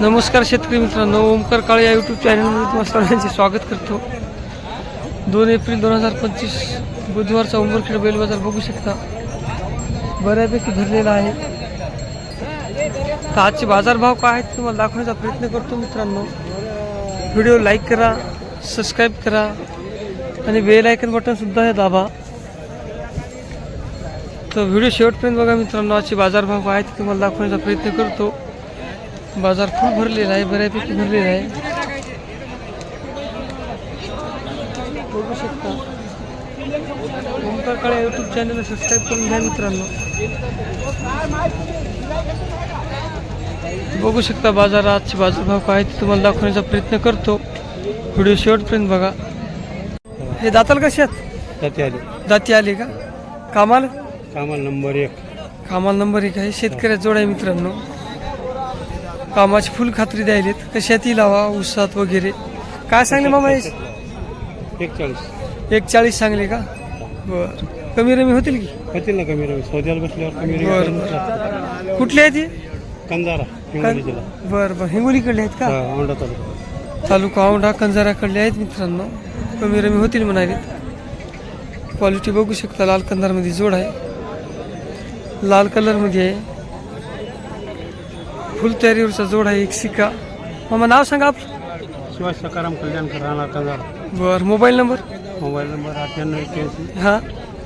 नमस्कार शेतकरी मित्रांनो ओमकार काळे या यूट्यूब चॅनलमध्ये तुम्हाला सर्वांचे स्वागत करतो. दोन एप्रिल दोन हजार पंचवीस बुधवारचा उंबरखेड बैल बाजार बघू शकता. बऱ्यापैकी भरलेला आहे. तर आजचे बाजारभाव काय आहेत तुम्हाला दाखवण्याचा प्रयत्न करतो मित्रांनो. व्हिडिओ लाईक करा सबस्क्राईब करा आणि बेल आयकन बटनसुद्धा हे दाबा. तर व्हिडिओ शेवटपर्यंत बघा मित्रांनो आजचे बाजारभाव काय आहेत तुम्हाला दाखवण्याचा प्रयत्न करतो. बाजार खूप भरलेला आहे बऱ्यापैकी भरलेला आहे. बघू शकता. ओमकार काळे यूट्यूब चॅनलला सबस्क्राईब करून घ्या मित्रांनो. बघू शकता बाजाराचे बाजारभाव काय ते तुम्हाला दाखवण्याचा प्रयत्न करतो. व्हिडिओ शेवटपर्यंत बघा. हे दाताल कसे आहेत? जाते आले. दाती आले का? कामाला? कामाला नंबर एक. कामाला नंबर एक आहे. शेतकऱ्यात जोड आहे मित्रांनो. कामाची फुल खात्री द्यायलेत. कशातही लावा उसात वगैरे. काय सांगले मामा? एक चाळीस एक चाळीस सांगले का? बर. कमी रमी होतील की? होतील ना कमी रवी सौद्याला बसल्यावर कमी बर कुठले आहेत कंजारा बर बर. हिंगोलीकडले आहेत का? औंढा तालुका. तालुका औंढा कंजाराकडले आहेत मित्रांनो. कमी रमी होतील म्हणाले क्वालिटी बघू शकता. लाल कंदारमध्ये जोड आहे. लाल कलरमध्ये आहे. फुल तयारीवरचा जोड आहे एक सिक्का. मामा नाव सांगा आपलं. शिवाय सकाराम कल्याणकर राहणार कंजारा बर मोबाईल नंबर? मोबाईल नंबर अठ्ठ्याण्णव एक्क्याऐंशी. हां.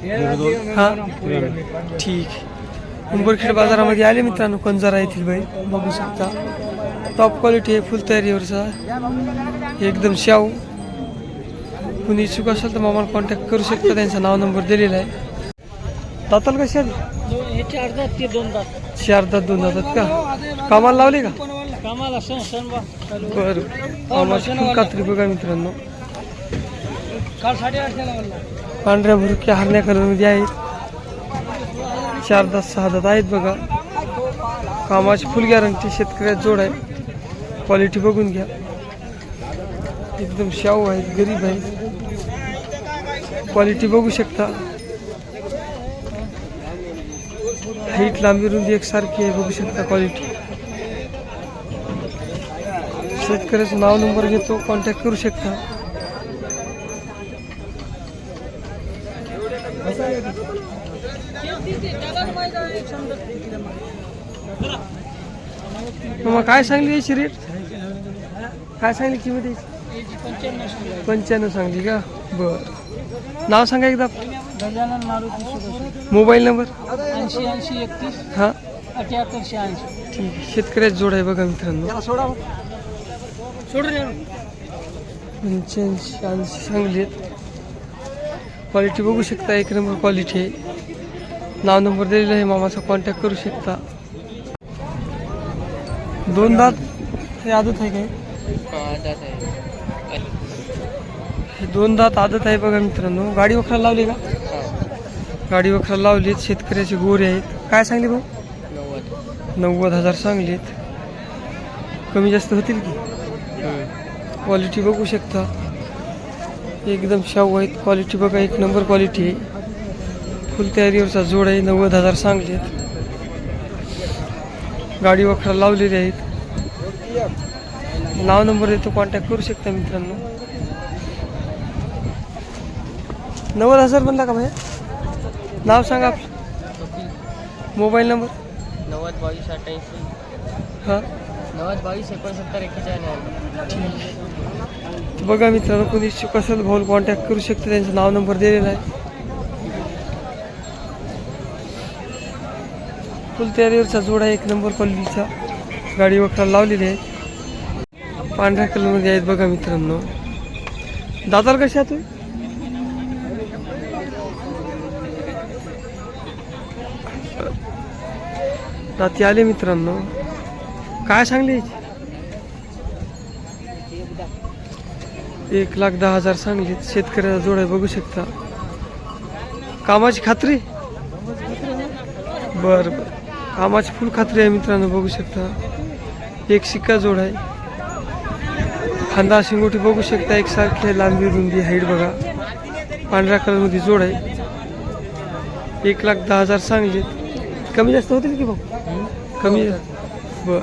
झिरो दोन. हां. त्र्याण्णव ठीक. उंबरखेड बाजारामध्ये आले मित्रांनो कंजारा येथील बाई. बघू शकता. टॉप क्वालिटी आहे फुल तयारीवरचा एकदम शाव कुणी इच्छुक असेल तर मामाला कॉन्टॅक्ट करू शकता. त्यांचा नाव नंबर दिलेला आहे. दाताल कसे आहेत याचे अर्धा ते दोन तास चार दात दोन दातात का? कामाला लावले का? कामाला सण सण बरं. कामाची फुल कात्री बघा मित्रांनो. काल पांढऱ्या भुरक्या हरण्या कलरमध्ये आहेत. चार दात सहा दात आहेत बघा. कामाची फुल गॅरंटी शेतकऱ्यात जोड आहे. क्वालिटी बघून घ्या. एकदम शाहू आहेत गरीब आहेत. क्वालिटी बघू शकता. हाईट लांबी रुंदी एकसारखी आहे बघू शकता क्वालिटी शेतकऱ्याचं नाव नंबर घेतो कॉन्टॅक्ट करू शकता. मग काय सांगली याची रेट काय सांगली किंमत याची? पंच्याण्णव सांगली का? बर. नाव सांगा एकदा. Gajanan Maruti mobile number? ऐंशी ऐंशी एकतीस. हां. अठ्याहत्तर शहाऐंशी. ठीक आहे. शेतकऱ्याच जोड आहे बघा मित्रांनो. पंच्याऐंशी ऐंशी सांगली क्वालिटी बघू शकता एक नंबर क्वालिटी आहे. नाव नंबर दिलेला आहे मामाचा कॉन्टॅक्ट करू शकता. दोन दात हे आदत आहे काय? हे दोन दात आदत आहे बघा मित्रांनो. गाडी वखरा लावली का? गाडी वखरा लावलीत. शेतकऱ्याचे गोरे आहेत. काय सांगली भाऊ? नव्वद हजार सांगलीत. कमी जास्त होतील की? क्वालिटी बघू शकता. एकदम शाहू आहेत. क्वालिटी बघा एक नंबर क्वालिटी आहे. फुल तयारीवरचा जोड आहे नव्वद हजार सांगलेत. गाडी वखरा लावलेली आहेत. नाव नंबर येतो कॉन्टॅक्ट करू शकता मित्रांनो. नव्वद हजार बनला का भाई नाव सांगा आपलं. मोबाईल नंबर नव्वद बावीस अठ्ठ्याऐंशी. हां. नव्वद बावीस एकोणसत्तर एक्केचाळीस. बघा मित्रांनो कोणी इच्छुक असेल भाऊ कॉन्टॅक्ट करू शकते त्यांचं नाव नंबर दिलेला आहे. फुल तयारीवरचा जोड आहे एक नंबर क्वालिटीचा गाडी वखरा लावलेली आहे. पांढऱ्या कलरमध्ये आहेत बघा मित्रांनो. दादाल कशा तुम्ही? दाती आले मित्रांनो. काय सांगले? एक लाख दहा हजार सांगलीत. शेतकऱ्याचा जोड आहे बघू शकता. कामाची खात्री? बर बर. कामाची फुल खात्री आहे मित्रांनो बघू शकता. एक शिक्का जोड आहे. खांदा शिंगोटी बघू शकता. एकसारखी लांबी रुंदी हाईट बघा. पांढऱ्या कलरमध्ये जोड आहे. एक लाख दहा हजार सांगलीत. कमी जास्त होतील की भाऊ? कमी बर.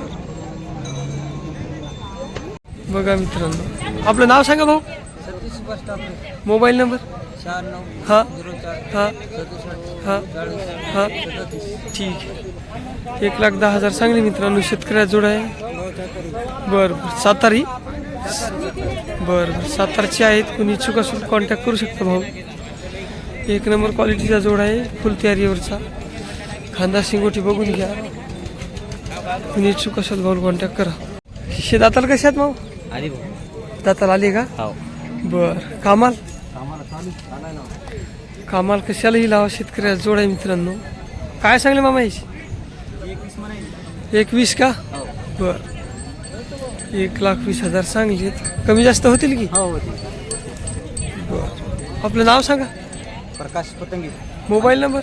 बघा मित्रांनो. आपलं नाव सांगा भाऊ. Satish Subhash Takre mobile number? शहाण्णव हा. झिरो चार हा. सदुसष्ट हा. चाळीस हा. सदतीस. ठीक आहे. एक लाख दहा हजार सांगली मित्रांनो शेतकऱ्या जोड आहे. बरं बरं. सातारी? बरं बरं. सातारचे आहेत. कुणी इच्छुक असून कॉन्टॅक्ट करू शकतो भाऊ. एक नंबर क्वालिटीचा जोड आहे फुल तयारीवरचा. खांदा शिंगोटी बघून घ्या. कुणी इच्छुक असेल भाऊ कॉन्टॅक्ट करा. शे दाताला कसे आहेत भाऊ? आली दाताला आली का? हो. बर. कामाल? कामाल कशालाही लावा शेतकऱ्या जोड आहे मित्रांनो? काय सांगले मामा याची एकवीस का? बर. एक लाख वीस हजार सांगलीत. कमी जास्त होतील की? हो बर. आपलं नाव सांगा. प्रकाश पतंगी. Mobile number?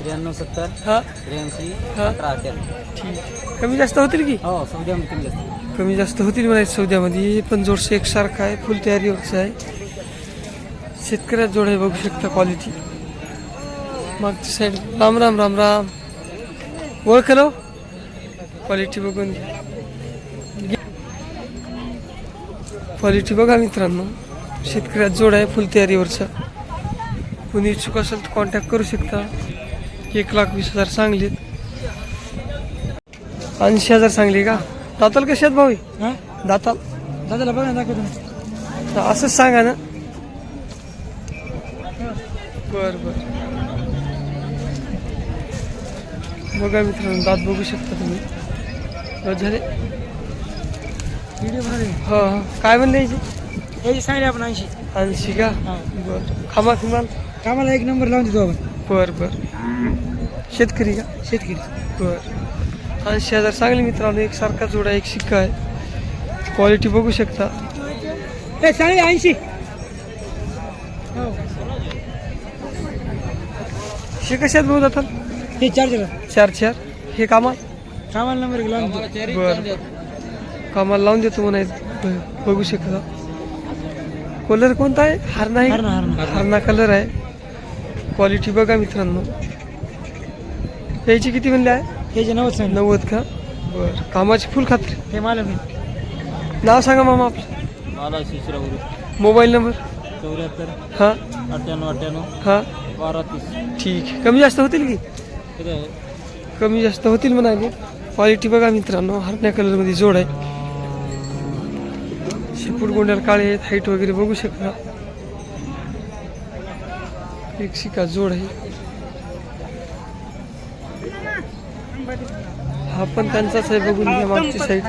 त्र्याण्णव सत्तर हा. त्र्याऐंशी हा. अठरा अठ्ठ्याण्णव. ठीक. कमी जास्त होतील की? हो सौद्या मिळतील जास्त. कमी जास्त होतील म्हणायचं सौद्यामध्ये. पण जोडसे एकसारखं आहे फुल तयारीवरचं आहे. शेतकऱ्यात जोड आहे बघू शकता क्वालिटी मागची साईड राम राम राम राम. ओळखलो क्वालिटी बघून क्वालिटी बघा मित्रांनो. शेतकऱ्यात जोड आहे फुल तयारीवरचा. कुणी इच्छुक असेल तर कॉन्टॅक्ट करू शकता. एक लाख वीस हजार सांगलीत. ऐंशी हजार सांगली का? दाताल कशी आहेत भाऊ? हा? दाताल. दादाला बघा दाखव तुम्ही असंच सांगा ना. बर बर. बघा मित्रांनो दात बघू शकता तुम्ही. झाले. व्हिडिओ हो हो. काय म्हणले याची? याची सांगली आपण ऐंशी ऐंशी का? हा. बर. खामा किमान कामाला एक नंबर लावून देतो आपण. बर बर. शेतकरी का? शेतकरी. बर. ऐंशी हजार चांगले मित्रांनो एक सारखा जोडा एक शिक्का आहे. क्वालिटी बघू शकता. सांगली ऐंशी. हे. कशात भाऊ जातात? हे चार्जर चार चार. हे कामा कामाला नंबर लावून बर. कामाला लावून देतो म्हणायचं ब- बघू शकता. कलर कोणता आहे? हरणा आहे. हरणा कलर आहे. क्वालिटी बघा मित्रांनो. याची किती म्हणले? आहे हे जे नव्वद नव्वद का? बर. कामाची फुल खात्री. हे मला मी नाव सांगा मामा आपलं. मला शिशरा गुरु. Mobile number? चौऱ्याहत्तर. हां. अठ्ठ्याण्णव अठ्ठ्याण्णव. हां. बारा तीस. ठीक आहे. कमी जास्त होतील की? कमी जास्त होतील म्हणाले क्वालिटी बघा मित्रांनो. हरण्या कलरमध्ये जोड आहे. शेपूट गोंड्याला काळे आहेत हाईट वगैरे बघू शकता. एक शिका जोड आहे. हा पण त्यांचाच आहे बघून घ्या मागची साईड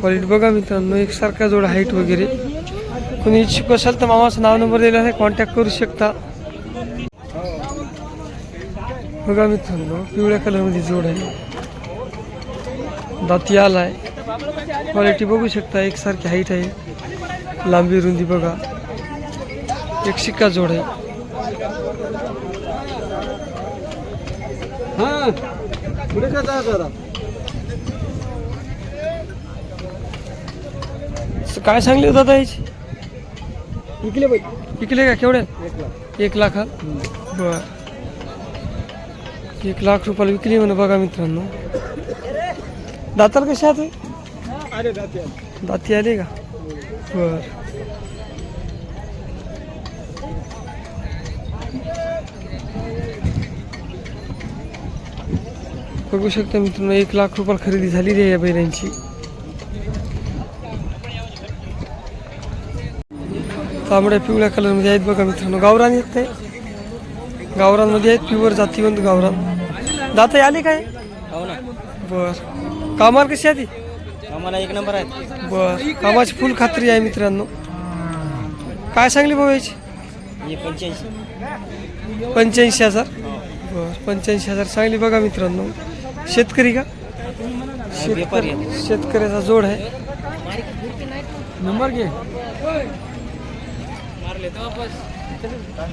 क्वालिटी बघा मित्रांनो एकसारखा जोड हाईट वगैरे. कोणी इच्छुक असाल तर मामाचा नाव नंबर दिला आहे कॉन्टॅक्ट करू शकता. बघा मित्रांनो पिवळ्या कलरमध्ये जोड आहे. दाती आला आहे क्वालिटी बघू शकता एकसारखी हाईट आहे. लांबी रुंदी बघा. एक शिक्का जोड आहे. हां काय सांगले होता दादा याची? विकले बाई. विकले का केवढ्या एक लाख. बर. एक लाख रुपयाला विकली म्हणा बघा मित्रांनो. दाताल कशा आहात अरे दाते दाती आले का? बर. बघू शकता मित्रांनो एक लाख रुपयाला खरेदी झालेली आहे या बैलांची. तांबड्या पिवळ्या कलरमध्ये आहेत बघा मित्रांनो. गावरान येत नाही गावरांमध्ये आहेत प्युअर जातीवंत गावरान. दाता आले काय? हो ना. बर. कामार कशी आहे आम्हाला एक नंबर आहे बर. कामाची फुल खात्री आहे मित्रांनो. काय सांगली भाऊ याची? हे पंच्याऐंशी. पंच्याऐंशी हजार. बर पंच्याऐंशी हजार सांगली बघा मित्रांनो. शेतकरी का? व्यापारी शेतकरी. शेतकऱ्याचा जोड आहे. नंबर घे.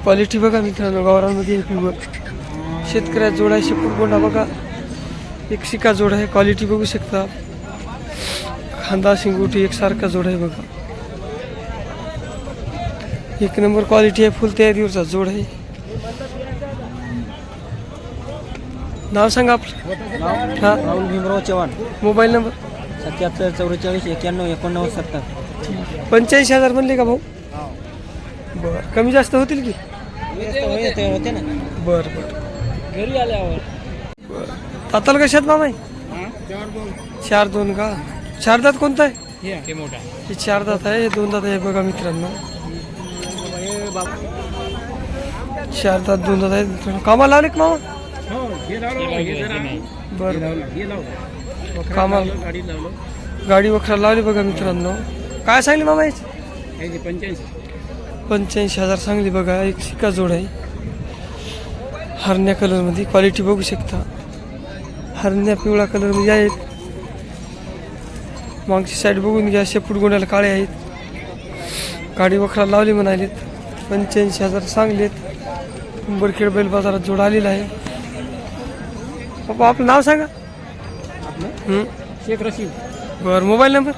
क्वालिटी बघा मित्रांनो गावरांमध्ये आहे प्युअर शेतकऱ्याचा जोड आहे शेपूट गोंडा बघा. एक शिका जोड आहे क्वालिटी बघू शकता. खांदा शिंगोटी एकसारखा जोड आहे बघा. एक नंबर क्वालिटी आहे फुल तयारीवरचा जोड आहे. नाव सांगा आपलं. हा. राहुल भीमराव चव्हाण. Mobile number? सत्याहत्तर चौवेचाळीस एक्याण्णव एकोणनव्वद सत्तर. पंच्याऐंशी हजार म्हणले का भाऊ? बरं. कमी जास्त होतील की? होते ना. बरं बरं. घरी आल्यावर. बरं. ताताल कशात मामा आहे? चार दोन का? चार दात कोणता आहे? ते मोठा हे चार दात आहे हे दोन दात आहे बघा मित्रांनो. चार दात दोन दात आहेत मित्रांनो. कामाला लावले का मामा? बरं. कामाला गाडी वखरा लावली बघा मित्रांनो. काय सांगली मामा याची? पंच्याऐंशी. हजार सांगली बघा एक शिक्का जोड आहे. हरण्या कलरमध्ये क्वालिटी बघू शकता. हरण्या पिवळा कलरमध्ये आहेत. मागची साईड बघून घ्या शेपूट गोण्याला काळे आहेत. गाडी वखरा लावली म्हणालीत. पंच्याऐंशी हजार सांगलेत. उंबरखेड बैल बाजारात जोड आलेला आहे. पप्पा आपलं नाव सांगा. हं? शेख रशीद. बरं मोबाईल नंबर?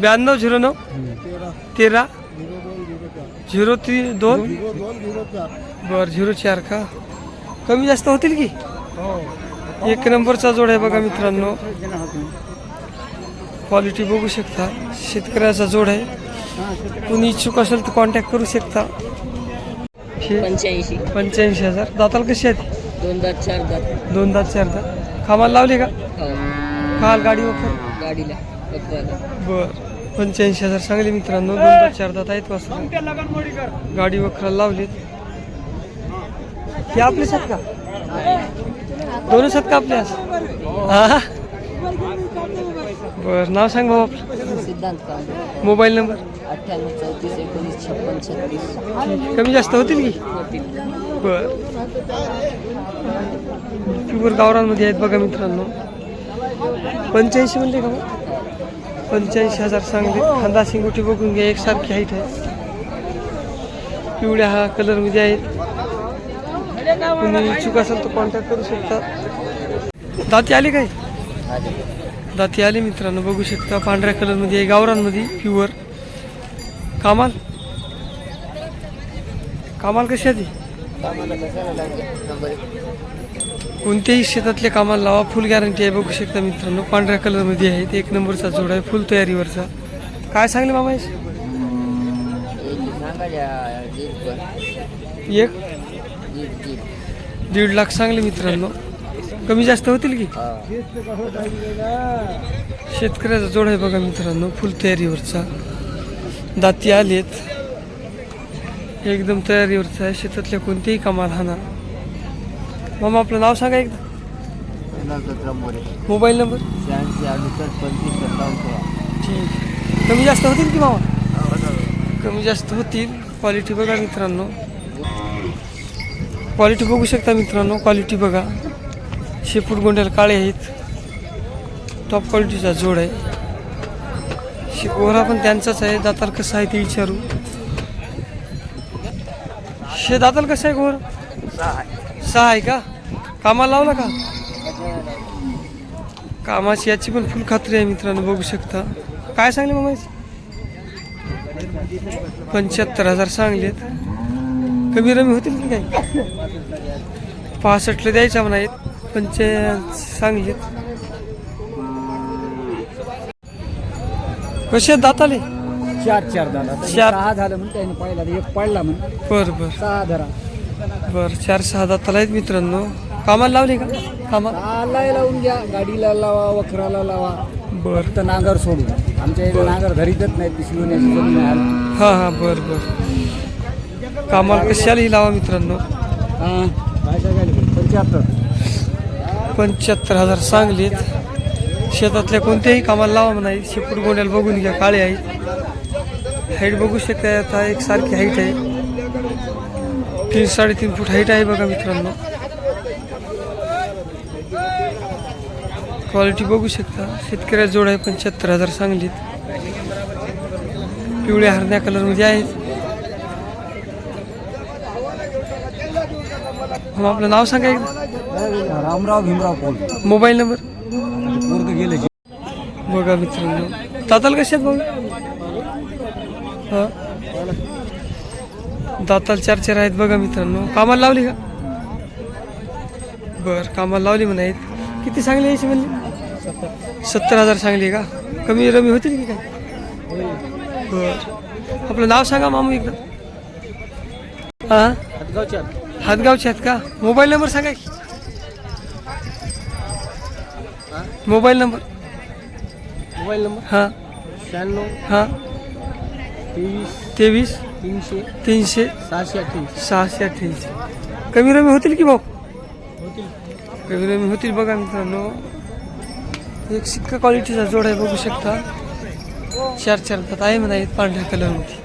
ब्याण्णव झिरो नऊ. तेरा. झिरो ती दोन? बर झिरो चार का? कमी जास्त होतील की? एक नंबरचा जोड आहे बघा मित्रांनो. क्वालिटी बघू शकता. शेतकऱ्याचा जोड आहे. कोणी इच्छुक असेल तर कॉन्टॅक्ट करू शकता. हे पंच्याऐंशी. पंच्याऐंशी हजार. दाताल कशी आहेत? दोन दात चार दात. दोन दात चार दात. कामाला लावले का? काल गाडी वखर गाडीला. बर. पंच्याऐंशी हजार सांगले मित्रांनो. दोन दात चार दात आहेत वासर. गाडी वखराला लावलीत. हे आपलेच आहेत का? दोनच आहेत का आपले हा? बर नाव सांग भाऊ आपलं. सिद्धांत मोबाईल नंबर? अठ्ठ्याण्णव चौतीस एकोणीस छप्पन छत्तीस. कमी जास्त होतील की? बर. प्युअर गावरांमध्ये आहेत बघा मित्रांनो. पंच्याऐंशी म्हणले का मग? पंच्याऐंशी हजार सांगले. खांदा शिंगोटी बघून घ्या एकसारखी हाईट आहे. पिवळ्या हा कलरमध्ये आहेत. तुम्ही इच्छुक असाल तर कॉन्टॅक्ट करू शकता. दाती आली काय? दाती आली मित्रांनो बघू शकता पांढऱ्या कलरमध्ये आहे गावरांमध्ये प्युअर कामाल? कामाल कशी आहे ती? कोणत्याही शेतातल्या कामाला लावा फुल गॅरंटी आहे. बघू शकता मित्रांनो पांढऱ्या कलरमध्ये आहेत एक नंबरचा जोड आहे फुल तयारीवरचा. काय सांगले मामा याचे? एक? दीड लाख सांगले मित्रांनो. कमी जास्त होतील की? शेतकऱ्याचा जोड आहे बघा मित्रांनो फुल तयारीवरचा. दाती आलेत. एकदम तयारीवरचा आहे. शेतातल्या कोणत्याही कामाला हाना मामा आपलं नाव सांगा एकदा. Mobile number? ठीक. कमी जास्त होतील की मामा? कमी जास्त होतील. क्वालिटी बघा मित्रांनो. क्वालिटी बघू शकता मित्रांनो क्वालिटी बघा. शेपूट गोंड्याला काळे आहेत. टॉप क्वालिटीचा जोड आहे. शिकोरा पण त्यांचाच आहे. दाताल कसं आहे ते विचारू. शे दाताल कसं आहे गोर? सहा आहे का? कामाला लावला का? कामाची याची पण फुल खात्री आहे मित्रांनो बघू शकता. काय सांगले मग पंच्याहत्तर हजार सांगलेत. कमी रमी होतील की काही पासष्टला द्यायच्या म्हणा आहेत पंच्याऐंशी सांगलेत कसे आहेत दाताले? चार चार दादा चार. सहा झालं म्हणून त्याने पहिला एक पडला म्हण बर बर. सहा धरा. बर चार सहा दाताला आहेत मित्रांनो. कामाला लावले का? कामा सहाला लावून घ्या. गाडीला लावा वखराला लावा. बर. फक्त नांगर सोडून. आमच्या इथे नांगर धरीतच नाही पिसलून. हां हां बर बर. कामाला कशालाही लावा मित्रांनो? पंच्याहत्तर. हजार सांगलीत. शेतातल्या कोणत्याही कामाला लावा म्हणाय शेपूट गोंड्याला बघून घ्या काळे आहे हाईट बघू शकता आता एक सारखी हाईट आहे. तीन साडेतीन फूट हाईट आहे बघा मित्रांनो. क्वालिटी बघू शकता. शेतकऱ्या जोड आहे पंच्याहत्तर हजार सांगलीत. पिवळ्या हरण्या कलरमध्ये आहेत. मग आपलं नाव सांगा एकदा. रामराव भीमराव कोण मोबाईल नंबर? पोरग गेले बघा मित्रांनो. दाताल कसे आहेत बघा हा? दाताल चार चार आहेत बघा मित्रांनो. कामाला लावली का? बर कामाला लावली म्हणायत. किती सांगली यायची म्हणली? सत्तर हजार सांगली का? कमी रमी होतील की काय? बर. आपलं नाव सांगा मामू एकदा. हां? हातगावचे आहेत का? मोबाईल नंबर सांगा की. Mobile number. Mobile number? हां. शहाण्णव. हां. तेवीस. तेवीस. तीनशे. तीनशे. सहाशे अठ्ठ्याऐंशी. सहाशे अठ्ठ्याऐंशी. कमी रमी होतील की भाऊ? कमी रमी होतील बघा मित्रांनो. एक सिक्का क्वालिटीचा जोड आहे बघू शकता. चार चार दात आहे म्हणा पांढऱ्या कलरमध्ये